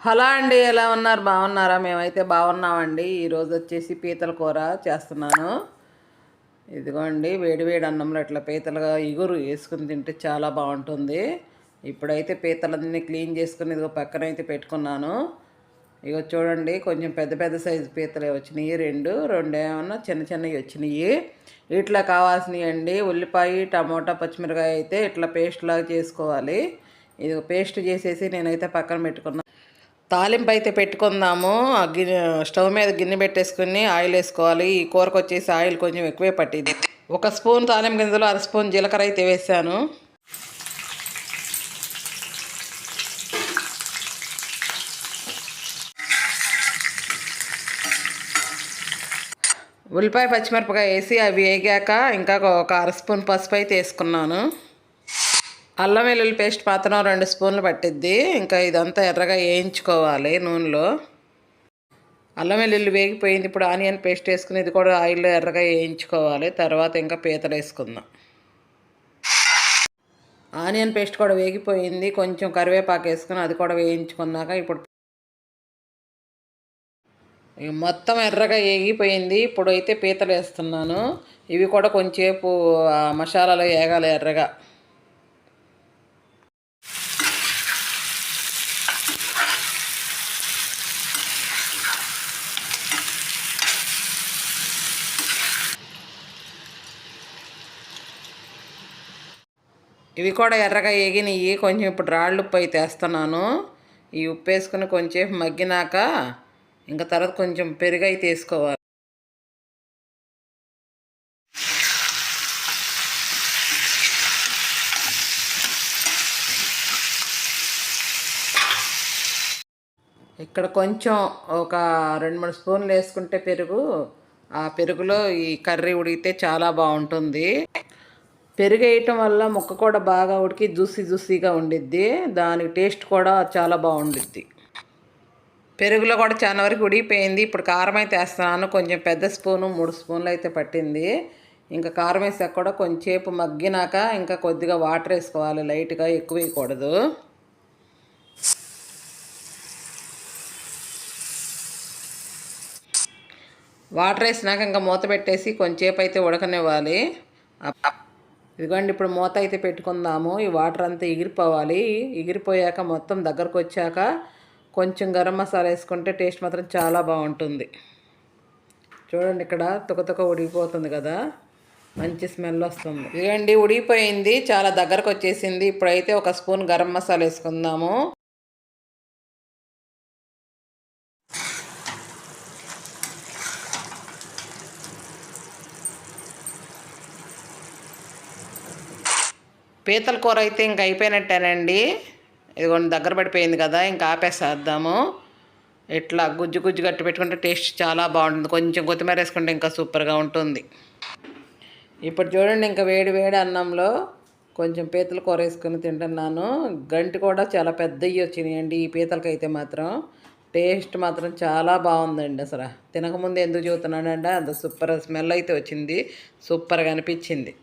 Hello అండి ఎలా ఉన్నారు? బాగున్నారా? మేమైతే బాగున్నామండి. ఈరోజు వచ్చేసి పీతల కూర చేస్తున్నాను. ఇదిగోండి వేడివేడి అన్నంలో ఇట్లా పీతలుగా ఇగురు వేసుకుని తింటే చాలా బాగుంటుంది. ఇప్పుడైతే పీతలన్నీ క్లీన్ చేసుకుని ఇదిగో పక్కన అయితే పెట్టుకున్నాను. ఇగో చూడండి కొంచెం పెద్ద పెద్ద సైజు పీతలే వచ్చినాయి. రెండు రెండు ఏమన్నా చిన్న చిన్నవి వచ్చినాయి. ఇట్లా కావాల్సినవి అండి. ఉల్లిపాయ టమోటా పచ్చిమిరకాయ అయితే ఇట్లా పేస్ట్ లాగా చేసుకోవాలి. ఇది పేస్ట్ చేసేసి నేనైతే పక్కన పెట్టుకున్నాను తాలింపు అయితే పెట్టుకుందాము. ఆ గిన్నె స్టవ్ మీద గిన్నె పెట్టేసుకుని ఆయిల్ వేసుకోవాలి. ఈ కూరకు వచ్చేసి ఆయిల్ కొంచెం ఎక్కువే పట్టింది. ఒక స్పూన్ తాలింపు గింజలు అర స్పూన్ జీలకర్ర అయితే వేసాను. ఉల్లిపాయ పచ్చిమిరపకాయ వేసి అవి వేగాక ఇంకా ఒక అర స్పూన్ పసుపు అయితే వేసుకున్నాను. అల్లం వెల్లుల్లి పేస్ట్ మాత్రం రెండు స్పూన్లు పట్టిద్ది. ఇంకా ఇదంతా ఎర్రగా వేయించుకోవాలి నూనెలో. అల్లం వెల్లుల్లి వేగిపోయింది. ఇప్పుడు ఆనియన్ పేస్ట్ వేసుకుని ఇది కూడా ఆయిల్లో ఎర్రగా వేయించుకోవాలి. తర్వాత ఇంకా పీతలు వేసుకుందాం. ఆనియన్ పేస్ట్ కూడా వేగిపోయింది. కొంచెం కరివేపాకు వేసుకుని అది కూడా వేయించుకున్నాక ఇప్పుడు మొత్తం ఎర్రగా వేగిపోయింది. ఇప్పుడు అయితే పీతలు వేస్తున్నాను. ఇవి కూడా కొంచెంసేపు మసాలాలో వేగాలి ఎర్రగా. ఇవి కూడా ఎర్రగా ఎగినవి కొంచెం ఇప్పుడు రాళ్ళు ఉప్పు అయితే వేస్తున్నాను. ఈ ఉప్పు వేసుకుని కొంచెం మగ్గినాక ఇంకా తర్వాత కొంచెం పెరుగు అయితే వేసుకోవాలి. ఇక్కడ కొంచెం ఒక రెండు మూడు స్పూన్లు వేసుకుంటే పెరుగు. ఆ పెరుగులో ఈ కర్రీ ఉడికితే చాలా బాగుంటుంది. పెరుగు వేయటం వల్ల ముక్క కూడా బాగా ఉడికి జ్యూసీ జ్యూసీగా ఉండిద్ది. దానికి టేస్ట్ కూడా చాలా బాగుండిద్ది. పెరుగులో కూడా చాలా వరకు ఉడిగిపోయింది ఇప్పుడు కారం అయితే వేస్తున్నాను కొంచెం పెద్ద స్పూను మూడు స్పూన్లు అయితే పట్టింది. ఇంకా కారం వేసాక కూడా కొంచెంసేపు మగ్గినాక ఇంకా కొద్దిగా వాటర్ వేసుకోవాలి. లైట్గా ఎక్కువ వేయకూడదు. వాటర్ వేసినాక ఇంకా మూత పెట్టేసి కొంచెంసేపు అయితే ఉడకనివ్వాలి. ఇదిగోండి ఇప్పుడు మూత అయితే పెట్టుకుందాము. ఈ వాటర్ అంతా ఎగిరిపోవాలి. ఎగిరిపోయాక మొత్తం దగ్గరకు వచ్చాక కొంచెం గరం మసాలా వేసుకుంటే టేస్ట్ మాత్రం చాలా బాగుంటుంది. చూడండి ఇక్కడ తుకతుక ఉడిగిపోతుంది కదా. మంచి స్మెల్ వస్తుంది. ఇదిగండి ఉడిగిపోయింది చాలా దగ్గరకు వచ్చేసింది ఇప్పుడైతే ఒక స్పూన్ గరం మసాలా వేసుకుందాము. పీతల కూర అయితే ఇంక అయిపోయినట్టేనండి. ఇదిగోండి దగ్గర పడిపోయింది కదా ఇంకా ఆపేసేద్దాము. ఇట్లా గుజ్జు గుజ్జు గట్టి పెట్టుకుంటే టేస్ట్ చాలా బాగుంటుంది. కొంచెం కొత్తిమీర వేసుకుంటే ఇంకా సూపర్గా ఉంటుంది. ఇప్పుడు చూడండి ఇంకా వేడి వేడి అన్నంలో కొంచెం పీతల కూర వేసుకొని తింటున్నాను. గంటి కూడా చాలా పెద్దవి వచ్చినాయండి ఈ పీతలకైతే మాత్రం. టేస్ట్ మాత్రం చాలా బాగుందండి అసలు. తినకముందు ఎందుకు చూస్తున్నానంటే అంత సూపర్ స్మెల్ అయితే వచ్చింది. సూపర్గా అనిపించింది.